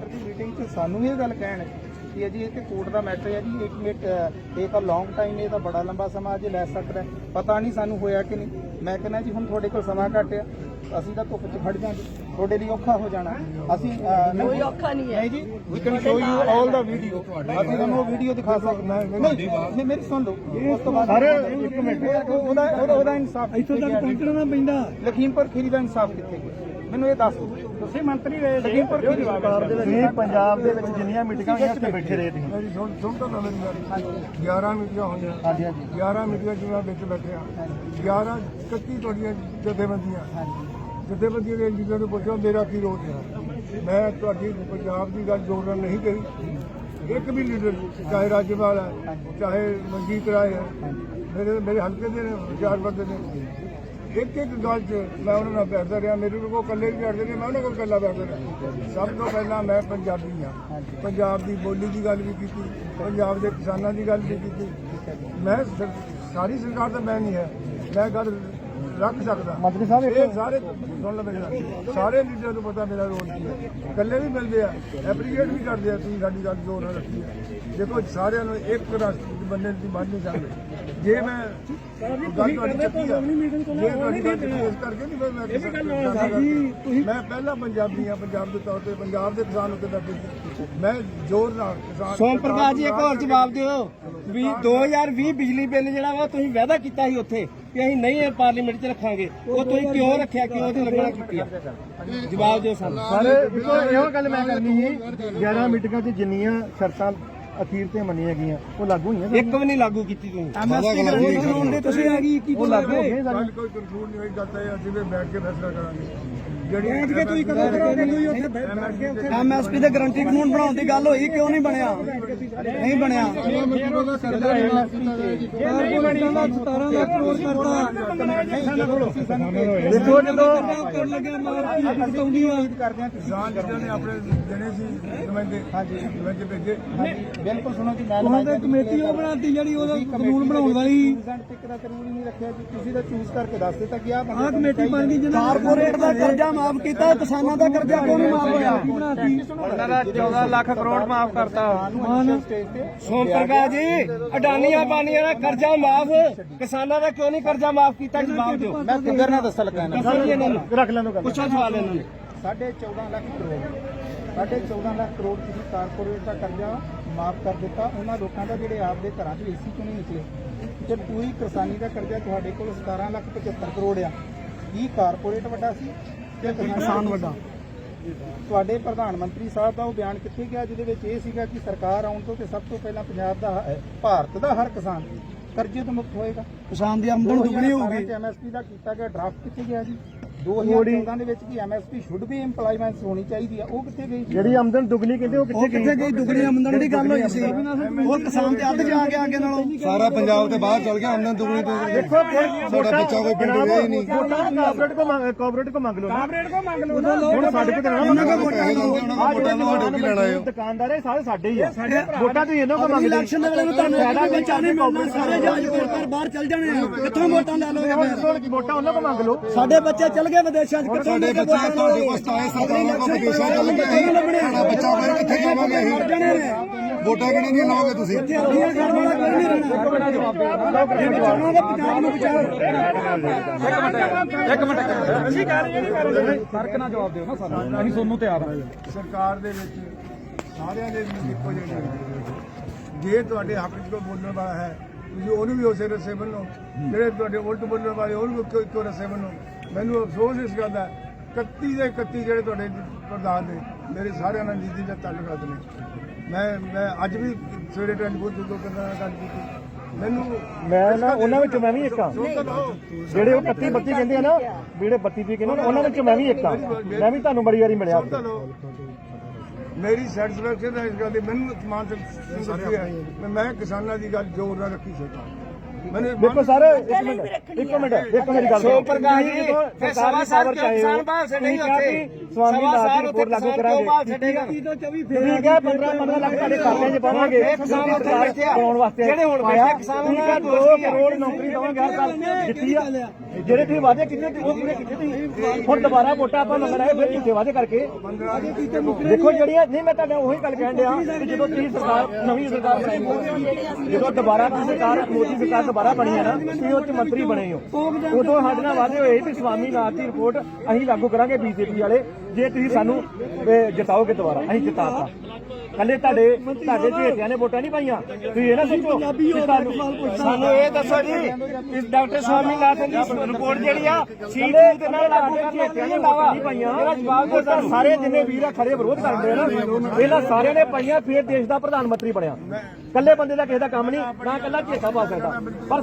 Centre ਦੀ meeting 'ਚ ਸਾਨੂੰ ਇਹ ਗੱਲ ਕਹਿਣ ਕਿ ਜੀ ਇਹ ਤੇ ਕੋਰਟ ਦਾ ਮੈਟਰ ਹੈ ਜੀ ਇੱਕ ਮਿੰਟ ਇੱਕ ਲੌਂਗ ਟਾਈਮ ਇਹ ਤਾਂ ਬੜਾ ਲੰਬਾ ਸਮਾਂ ਅਜੇ ਲੈ ਸਕਦਾ ਹੈ। ਪਤਾ ਨਹੀਂ ਸਾਨੂੰ ਹੋਇਆ ਕਿ ਨਹੀਂ। ਮੈਂ ਕਹਿੰਦਾ ਜੀ ਹੁਣ ਤੁਹਾਡੇ ਕੋਲ ਸਮਾਂ ਘੱਟ ਆ। ਅਸੀਂ ਤਾਂ ਧੁੱਪ 'ਚ ਖੜ ਜਾਾਂਗੇ। ਤੁਹਾਡੇ ਲਈ ਔਖਾ ਹੋ ਜਾਣਾ। ਅਸੀਂ ਕੋਈ ਔਖਾ ਨਹੀਂ ਹੈ। ਨਹੀਂ ਜੀ we can show you all the video ਅਸੀਂ ਤੁਹਾਨੂੰ ਉਹ ਵੀਡੀਓ ਦਿਖਾ ਸਕਦੇ ਨਹੀਂ ਨਹੀਂ ਮੇਰੀ ਸੁਣ ਲਓ। ਉਸ ਤੋਂ ਬਾਅਦ ਸਰ, ਇੱਕ ਮਿੰਟ। ਉਹ- ਉਹਦਾ ਉਹਦਾ- ਉਹਦਾ ਇਨਸਾਫ ਇੱਥੋਂ ਤੱਕ ਪਹੁੰਚਣਾ ਪੈਂਦਾ। ਲਖੀਮਪੁਰ ਖੀਰੀ ਦਾ ਇਨਸਾਫ ਕਿੱਥੇ ਗਿਆ? ਮੈਨੂੰ ਇਹ ਦੱਸ ਦਿਓ। ਤੁਸੀਂ ਮੰਤਰੀ ਰਹੇ ਲਖੀਮਪੁਰ ਖੀਰੀ ਤੁਸੀਂ ਪੰਜਾਬ ਦੇ ਵਿੱਚ ਜਿੰਨੀਆਂ ਮੀਟਿੰਗਾਂ ਹੋਈਆਂ ਉੱਥੇ ਬੈਠੇ ਰਹੇ ਤੁਸੀਂ। ਮੇਰੀ ਸੁਣ ਸੁਣ ਤਾਂ ਮੇਰੀ ਗੱਲ। 11 ਮੀਟਿੰਗਾਂ ਹੋਈਆਂ। ਹਾਂਜੀ ਹਾਂਜੀ। 11 ਮੀਟਿੰਗਾਂ ਜਿਵੇਂ ਵਿੱਚ ਬੈਠੇ ਆ। 11 31 ਤੁਹਾਡੀਆਂ ਜਥੇਬੰਦੀਆਂ। ਜਥੇਬੰਦੀਆਂ ਦੇ ਲੀਡਰ ਨੂੰ ਪੁੱਛੋ ਮੇਰਾ ਕੀ ਰੋਲ ਹੈ ਮੈਂ ਤੁਹਾਡੀ ਪੰਜਾਬ ਦੀ ਗੱਲ ਜੋੜਨ ਨਹੀਂ ਕਹੀ। ਇੱਕ ਵੀ ਲੀਡਰ ਚਾਹੇ ਰਾਜਪਾਲ ਹੈ ਚਾਹੇ ਮਨਜੀਤ ਰਾਏ ਹੈ ਮੇਰੇ ਮੇਰੇ ਹਲਕੇ ਦੇ ਨੇ ਚਾਰ ਬੰਦੇ ਨੇ। ਇੱਕ ਇੱਕ ਗੱਲ 'ਚ ਮੈਂ ਉਹਨਾਂ ਨਾਲ ਬੈਠਦਾ ਰਿਹਾ ਮੇਰੇ ਕੋਲ ਇਕੱਲੇ ਵੀ ਬੈਠਦੇ ਨੇ ਮੈਂ ਉਹਨਾਂ ਕੋਲ ਇਕੱਲਾ ਬੈਠਦਾ ਰਿਹਾ। ਸਭ ਤੋਂ ਪਹਿਲਾਂ ਮੈਂ ਪੰਜਾਬੀ ਹਾਂ। ਪੰਜਾਬ ਦੀ ਬੋਲੀ ਦੀ ਗੱਲ ਵੀ ਕੀਤੀ ਪੰਜਾਬ ਦੇ ਕਿਸਾਨਾਂ ਦੀ ਗੱਲ ਵੀ ਕੀਤੀ। ਮੈਂ ਸਰ- ਸਾਰੀ ਸਰਕਾਰ ਤਾਂ ਮੈਂ ਨਹੀਂ ਹੈ। ਮੈਂ ਗੱਲ ਰੱਖ ਸਕਦਾ। ਮੰਤਰੀ ਸਾਹਿਬ ਇਹ ਸਾਰੇ ਸੁਣ ਲਓ ਮੇਰੀ ਸਾਰੇ ਲੀਡਰਾਂ ਨੂੰ ਪਤਾ ਮੇਰਾ ਰੋਲ ਕੀ ਹੈ। ਇਕੱਲੇ ਵੀ ਮਿਲਦੇ ਆ ਐਪਰੀਸ਼ੀਏਟ ਵੀ ਕਰਦੇ ਆ ਤੁਸੀਂ ਸਾਡੀ ਗੱਲ ਜ਼ੋਰ ਨਾਲ ਰੱਖੀ ਹੈ। ਦੇਖੋ ਸਾਰਿਆਂ ਨੂੰ ਇੱਕ ਰਾਸ਼ਟਰ ਦੇ ਬੰਦੇ ਦੀ ਮੰਨ ਨਹੀਂ ਸਕਦੇ। ਜੇ ਮੈਂ ਗੱਲ ਤੁਹਾਡੀ ਚੱਕੀ ਆ ਜੇ ਤੁਹਾਡੀ ਗੱਲ ਚੱਕੀ ਇਸ ਕਰਕੇ ਨਹੀਂ ਫਿਰ ਮੈਂ ਇਹ ਵੀ ਗੱਲ ਮੈਂ ਪਹਿਲਾਂ ਪੰਜਾਬੀ ਆ ਪੰਜਾਬ ਦੇ ਤੌਰ ਤੇ ਪੰਜਾਬ ਦੇ ਕਿਸਾਨ ਉੱਤੇ ਬੈਠੇ ਸੀ ਮੈਂ ਜ਼ੋਰ ਨਾਲ ਕਿਸਾਨ ਸੋਮ ਪ੍ਰਕਾਸ਼ ਜੀ ਇੱਕ ਹੋਰ ਜਵਾਬ ਦਿਓ। ਵੀ 2020 ਬਿਜਲੀ ਬਿੱਲ ਜਿਹੜਾ ਵਾ ਤੁਸੀਂ ਵਾਅਦਾ ਕੀਤਾ ਸੀ ਉੱਥੇ ਕਿ ਅਸੀਂ ਨਹੀਂ ਇਹ ਪਾਰਲੀਮੈਂਟ 'ਚ ਰੱਖਾਂਗੇ। ਉਹ ਤੁਸੀਂ ਕਿਉਂ ਰੱਖਿਆ? ਕਿਉਂ ਉਹਦੀ ਲੱਗਣਾ ਕੀਤੀ ਆ? ਜਵਾਬ ਦਿਓ ਸਾਨੂੰ। ਸਰ ਇਹੋ ਗੱਲ ਮੈਂ ਕਰਨੀ ਸੀ। 11 ਮੀਟਿੰਗਾਂ 'ਚ ਜਿੰਨੀਆਂ ਸ਼ਰਤਾਂ ਅਖੀਰ ਤੇ ਮੰਨੀਆਂ ਗਈਆਂ ਉਹ ਲਾਗੂ ਹੋਈਆਂ ਇੱਕ ਵੀ ਨਹੀਂ ਲਾਗੂ ਕੀਤੀ ਤੁਸੀਂ ਐਮਐਸਪੀ ਕਾਨੂੰਨ ਦੇ ਤੁਸੀਂ ਆ ਗਈ ਕੀ ਉਹ ਲਾਗੂ ਹੋ ਗਏ ਗੱਲ ਕੋਈ ਕੰਕਲੂਡ ਨਹੀਂ ਹੋਈ ਗੱਲ ਤਾਂ ਇਹ ਅਸੀਂ ਵੀ ਬੈਠ ਕੇ ਫੈਸਲਾ ਕਰਾਂਗੇ। ਬੈਠ ਕੇ ਤੁਸੀਂ ਕਦੋਂ ਕਰੋਗੇ ਤੁਸੀਂ ਉੱਥੇ ਬੈਠ ਕੇ ਉੱਥੇ ਐਮਐਸਪੀ ਦੇ ਗਰੰਟੀ ਕਾਨੂੰਨ ਬਣਾਉਣ ਦੀ ਗੱਲ ਹੋਈ ਕਿਉਂ ਨਹੀਂ ਬਣਿਆ? ਨਹੀਂ ਬਣਿਆ। ਨਹੀਂ ਬਣਿਆ 17 ਲੱਖ ਕਰੋੜ ਕਰਤਾ ਦੇਖੋ ਜਦੋਂ ਕਰ ਲੱਗਿਆ ਮਾਰ ਕੀ ਆ ਕਰਦੇ ਹਾਂ ਕਿਸਾਨ ਲੀਡਰ ਨੇ ਆਪਣੇ ਦੇਣੇ ਸੀ ਨੁਮਾਇੰਦੇ ਹਾਂਜੀ। ਨੁਮਾਇੰਦੇ ਭੇਜੇ ਬਿਲਕੁਲ ਸੁਣੋ ਜੀ ਮੈਂ ਉਹਨਾਂ ਦੇ ਕਮੇਟੀ ਉਹ ਬਣਾਤੀ ਜਿਹੜੀ ਉਹਦਾ ਕਾਨੂੰਨ ਬਣਾਉਣ ਵਾਲੀ ਟਿਕ ਦਾ ਕਾਨੂੰਨ ਹੀ ਨਹੀਂ ਰੱਖਿਆ ਜੀ ਤੁਸੀਂ ਤਾਂ ਚੂਜ਼ ਕਰਕੇ ਦੱਸ ਦਿੱਤਾ ਕਿ ਆਹ ਕਮੇਟੀ ਬਣ ਗਈ ਜਿਹਨਾਂ ਕਾਰਪੋਰੇਟ ਦਾ ਕਰਜ਼ਾ ਮਾਫ ਕੀਤਾ ਕਿਸਾਨਾਂ ਦਾ ਕਰਜ਼ਾ ਕਿਉਂ ਨਹੀਂ ਮਾਫ ਹੋਇਆ? ਉਹਨਾਂ ਦਾ 14 ਲੱਖ ਕਰੋੜ ਮਾਫ ਕਰਤਾ। ਸੋਮ ਪ੍ਰਕਾਸ਼ ਜੀ ਅਡਾਨੀਆਂ ਬਾਨੀਆਂ ਦਾ ਕਰਜ਼ਾ ਮਾਫ ਕਿਸਾਨਾਂ ਦਾ ਕਿਉਂ ਨਹੀਂ ਕਰਜ਼ਾ ਮਾਫ ਕੀਤਾ ਜਵਾਬ ਦਿਓ। ਮੈਂ ਫਿਗਰ ਨਾਲ ਦੱਸ ਲੱਗਾ ਨਾ। ਦੱਸੋ ਨੂੰ ਰੱਖ ਲੈਣ ਦੋ ਪੁੱਛੋ ਸਵਾਲ ਇਹਨਾਂ ਨੂੰ। ਸਾਢੇ 14 ਲੱਖ ਕਰੋੜ। ਸਾਢੇ 14 ਲੱਖ ਕਰੋੜ ਤੁਸੀਂ ਕਾਰਪੋਰੇਟ ਦਾ ਕਰਜ਼ਾ ਮਾਫ ਕਰ ਦਿੱਤਾ। ਉਹਨਾਂ ਲੋਕਾਂ ਦਾ ਜਿਹੜੇ ਆਪਦੇ ਘਰਾਂ 'ਚ ਏਸੀ ਚੋਂ ਨਹੀਂ ਨਿਕਲੇ ਤੇ ਪੂਰੀ ਕਿਸਾਨੀ ਦਾ ਕਰਜ਼ਾ ਤੁਹਾਡੇ ਕੋਲ 17 ਲੱਖ 75 ਕਰੋੜ ਆ। ਕੀ ਕਾਰਪੋਰੇਟ ਵੱਡਾ ਸੀ? ਤੇ ਕਿਸਾਨ ਵੱਡਾ। ਤੁਹਾਡੇ ਪ੍ਰਧਾਨ ਮੰਤਰੀ ਸਾਹਿਬ ਦਾ ਉਹ ਬਿਆਨ ਕਿੱਥੇ ਗਿਆ ਜਿਹਦੇ ਵਿੱਚ ਇਹ ਸੀਗਾ ਕਿ ਸਰਕਾਰ ਆਉਣ ਤੋਂ ਤੇ ਸਭ ਤੋਂ ਪਹਿਲਾਂ ਪੰਜਾਬ ਦਾ ਭਾਰਤ ਦਾ ਹਰ ਕਿਸਾਨ ਕਰਜ਼ੇ ਤੋਂ ਮੁਕਤ ਹੋਏਗਾ। ਕਿਸਾਨ ਦੀ ਆਮਦਨ ਦੁੱਗਣੀ ਹੋਊਗੀ। ਐਮਐਸਪੀ ਦਾ ਕੀਤਾ ਗਿਆ ਡਰਾਫਟ ਕਿੱਥੇ ਗਿਆ ਜੀ? 2014 ਦੇ ਵਿੱਚ ਕੀ ਐਮਐਸਪੀ ਸ਼ੁੱਡ ਵੀ ਇੰਪਲੋਇਮੈਂਟ ਹੋਣੀ ਚਾਹੀਦੀ ਆ ਉਹ ਕਿੱਥੇ ਗਈ ਜੀ ਜਿਹੜੀ ਆਮਦਨ ਦੁੱਗਣੀ ਕਹਿੰਦੇ ਉਹ ਕਿੱਥੇ ਗਈ? ਗਈ? ਦੁੱਗਣੀ ਆਮਦਨ ਦੀ ਗੱਲ ਹੋਈ ਸੀ। ਉਹ ਕਿਸਾਨ ਤੇ ਅੱਧ ਜਾ ਕੇ ਅੱਗੇ ਨਾਲੋਂ ਸਾਰਾ ਪੰਜਾਬ ਤੇ ਬਾਹਰ ਚਲ ਗਿਆ ਆਮਦਨ ਦੁਗਣੀ ਤੋਂ ਦੇਖੋ ਸਾਡਾ ਬੱਚਾ ਕੋਈ ਪਿੰਡ ਗਿਆ ਹੀ ਨਹੀਂ। ਕਾਰਪੋਰੇਟ ਕੋ ਮੰਗ ਕਾਰਪੋਰੇਟ ਕੋ ਮੰਗ ਲਓ ਕਾਰਪੋਰੇਟ ਕੋ ਮੰਗ ਲਓ ਹੁਣ ਸਾਡੇ ਕੋਲ ਇਹਨਾਂ ਕੋ ਵੋਟਾਂ ਨੂੰ ਸਾਡੇ ਕੀ ਲੈਣਾ ਹੈ? ਦੁਕਾਨਦਾਰ ਇਹ ਸਾਰੇ ਸਾਡੇ ਹੀ ਆ। ਵੋਟਾਂ ਤੁਸੀਂ ਇਹਨਾਂ ਕੋ ਮੰਗਦੇ ਇਲੈਕਸ਼ਨ ਦੇ ਵੇਲੇ ਨੂੰ ਤੁਹਾਨੂੰ ਸਾਡਾ ਬੱਚਾ ਨਹੀਂ ਮਿਲਣਾ। ਸਾਰੇ ਜਹਾਜ਼ ਕੋਲ ਬਾਹਰ ਚੱਲ ਜਾਣੇ ਆ। ਕਿੱਥੋਂ ਵੋਟਾਂ ਲੈ ਵੋਟਾਂ ਉਹਨਾਂ ਕੋ ਮੰਗ ਲਓ। ਸਾਡੇ ਬੱਚੇ ਚੱਲ ਗਏ ਵਿਦੇਸ਼ਾਂ 'ਚ ਕਿੱਥੋਂ ਸਾਡੇ ਬੱਚੇ ਤੁਹਾਡੇ ਕੋਲ ਆਏ ਸਰਕਾਰਾਂ ਕੋਲ ਵਿਦੇਸ਼ਾਂ ਚੱਲ ਗਏ ਸਾਡਾ ਬੱਚਾ ਫਿਰ ਕਿੱਥੇ ਜਾਵਾਂਗੇ ਅਸੀਂ? ਵੋਟਾਂ ਕਿਹਨੇ ਨਹੀਂ ਲਾਓਗੇ ਤੁਸੀਂ? ਅੱਧੀਆਂ ਘਰ ਵਾਲਾ ਕੋਈ ਨਹੀਂ ਰਹਿਣਾ। ਜੇ ਬਚਾਉਣਾ ਤਾਂ ਪੰਜਾਬ ਨੂੰ ਬਚਾਓ। ਇੱਕ ਮਿੰਟ ਅਸੀਂ ਗੱਲ ਜਿਹੜੀ ਕਰ ਫ਼ਰਕ ਨਾਲ ਜਵਾਬ ਦਿਓ ਨਾ ਸਾਨੂੰ। ਅਸੀਂ ਤੁਹਾਨੂੰ ਤਿਆਰ ਹਾਂ। ਸਰਕਾਰ ਦੇ ਵਿੱਚ ਸਾਰਿਆਂ ਦੇ ਵੀ ਇੱਕੋ ਜਿਹੇ ਨੇ। ਜੇ ਤੁਹਾਡੇ ਹੱਕ 'ਚ ਕੋਈ ਬੋਲਣ ਵਾਲਾ ਹੈ ਤੁਸੀਂ ਉਹਨੂੰ ਵੀ ਉਸੇ ਰਸੇ ਬੰਨੋ ਜਿਹੜੇ ਤੁਹਾਡੇ ਉਲਟ ਬੋਲਣ ਵਾਲੇ ਉਹਨੂੰ ਵੀ ਇੱਕੋ ਇੱਕੋ ਰਸੇ ਬੰਨੋ ਮੈਨੂੰ ਅਫਸੋਸ ਇਸ ਗੱਲ ਦਾ 31 ਦੇ 31 ਜਿਹੜੇ ਤੁਹਾਡੇ ਪ੍ਰਧਾਨ ਨੇ ਮੇਰੇ ਸਾਰਿਆਂ ਨਾਲ ਨੀਤੀ ਦਾ ਤਾਲੁਕਾਤ ਨੇ। ਮੈਂ ਮੈਂ ਅੱਜ ਵੀ ਸਵੇਰੇ ਟੈਲੀਫੋਨ ਤੇ ਦੋ ਕੰਨਾਂ ਨਾਲ ਗੱਲ ਕੀਤੀ। ਮੈਨੂੰ ਮੈਂ ਨਾ ਉਹਨਾਂ ਵਿੱਚੋਂ ਮੈਂ ਵੀ ਇੱਕ ਲਓ। ਜਿਹੜੇ ਉਹ 31 32 ਕਹਿੰਦੇ ਆ ਨਾ ਜਿਹੜੇ 32 32 ਕਹਿੰਦੇ ਉਹਨਾਂ ਵਿੱਚੋਂ ਮੈਂ ਵੀ ਇੱਕ ਆ ਮੈਂ ਵੀ ਤੁਹਾਨੂੰ ਬੜੀ ਵਾਰੀ ਮਿਲਿਆ। ਮੇਰੀ ਸੈਟੀਸਫੈਕਸ਼ਨ ਹੈ ਇਸ ਗੱਲ ਦੀ ਮੈਨੂੰ ਮਾਨ ਸਿੰਘ ਹੈ। ਮੈਂ- ਕਿਸਾਨਾਂ ਦੀ ਗੱਲ ਜ਼ੋਰ ਨਾਲ ਰੱਖੀ ਸਰਕਾਰ ਮੈਨੂੰ ਦੇਖੋ ਸਰ ਇੱਕ ਮਿੰਟ ਇੱਕ ਮਿੰਟ ਦੇਖੋ ਮੇਰੀ ਗੱਲ ਸੋ ਪ੍ਰਕਾਸ਼ ਜੀ ਫਿਰ ਸਵਾ ਸਾਲ ਕਿਉਂ ਕਿਸਾਨ ਬਾਹਰ ਛੱਡੇਗਾ ਉੱਥੇ ਸਵਾਮੀ ਦੀ ਉੱਥੇ ਰਿਪੋਰਟ ਲਾਗੂ ਕਰਾਂਗੇ। ਠੀਕ ਹੈ 15 15 ਲੱਖ ਤੁਹਾਡੇ ਖਾਤਿਆਂ 'ਚ ਪਾਵਾਂਗੇ। ਕਿਸਾਨ ਉੱਥੇ ਬੈਠੇ ਆ। ਵਾਸਤੇ ਜਿਹੜੇ ਹੁਣ। ਬੈਠੇ ਕਿਸਾਨ ਉਹਨਾਂ 2 ਨੂੰ ਕਰੋੜ ਨੌਕਰੀ ਦਵਾਂਗੇ ਹਰ ਸਾਲ। ਦਿੱਤੀ ਆ। ਜਿਹੜੇ ਤੁਸੀਂ ਵਾਅਦੇ ਕੀਤੇ ਸੀ, ਉਹ ਪੂਰੇ ਤੁਸੀਂ? ਹੁਣ ਦੁਬਾਰਾ ਵੋਟਾਂ ਆਪਾਂ ਮੰਗਣਾ ਹੈ ਫਿਰ ਝੂਠੇ ਵਾਅਦੇ ਕਰਕੇ। ਦੇਖੋ ਜਿਹੜੀਆਂ ਨਹੀਂ ਮੈਂ ਤੁਹਾਡਾ ਉਹੀ ਗੱਲ ਕਹਿਣ ਡਿਆ ਕਿ ਜਦੋਂ ਤੁਸੀਂ ਸਰਕਾਰ ਨਵੀਂ ਸਰਕਾਰ ਬਣਾਈ ਜਦੋਂ ਦੁਬਾਰਾ ਤੁਸੀਂ ਸਰਕਾਰ ਮੋਦੀ ਸਰਕਾਰ ਦੁਬਾਰਾ ਬਣੀ ਹੈ ਨਾ ਤੁਸੀਂ ਉਹ ਚ ਮੰਤਰੀ ਬਣੇ ਹੋ। ਉਦੋਂ ਸਾਡੇ ਨਾਲ ਵਾਅਦੇ ਹੋਏ ਵੀ ਸਵਾਮੀ ਨਾਥ ਦੀ ਰਿਪੋਰਟ ਅਸੀਂ ਲਾਗੂ ਕਰਾਂਗੇ ਬੀਜੇਪੀ ਵਾਲੇ ਜੇ ਤੁਸੀਂ ਸਾਨੂੰ ਅਹ, ਜਿਤਾਓਗੇ ਦੁਬਾਰਾ ਅਸੀਂ ਜਿਤਾਤਾ। ਕੱਲੇ ਤੁਹਾਡੇ ਤੁਹਾਡੇ ਝੇਟਿਆਂ ਨੇ ਵੋਟਾਂ ਨਹੀਂ ਪਾਈਆਂ। ਤੁਸੀਂ ਇਹ ਨਾ ਸੋਚੋ ਕਿ ਤੁਹਾਨੂੰ ਸਾਨੂੰ ਇਹ ਦੱਸੋ ਜੀ ਇਸ ਡਾਕਟਰ ਸਵਾਮੀ ਨਾਥਨ ਦੀ ਰਿਪੋਰਟ ਜਿਹੜੀ ਆ ਸੀਟ ਦੇ ਨਾਲ ਲਾਗੂ ਕਰਨਾ ਨਹੀਂ ਨੇ ਦਾਵਾ ਨਹੀਂ ਪਾਈਆਂ। ਇਹਦਾ ਜਵਾਬ ਦਿਓ ਤਾਂ ਸਾਰੇ ਜਿੰਨੇ ਵੀਰ ਆ ਖੜੇ ਵਿਰੋਧ ਕਰਦੇ ਆ ਨਾ। ਪਹਿਲਾਂ ਸਾਰਿਆਂ ਨੇ ਪਾਈਆਂ ਫਿਰ ਦੇਸ਼ ਦਾ ਪ੍ਰਧਾਨ ਮੰਤਰੀ ਬਣਿਆ। ਕੱਲੇ ਬੰਦੇ ਦਾ ਕਿਸੇ ਦਾ ਕੰਮ ਨਹੀਂ ਨਾ ਕੱਲਾ ਝੇਟਾ ਪਾ ਸਕਦਾ। ਪਰ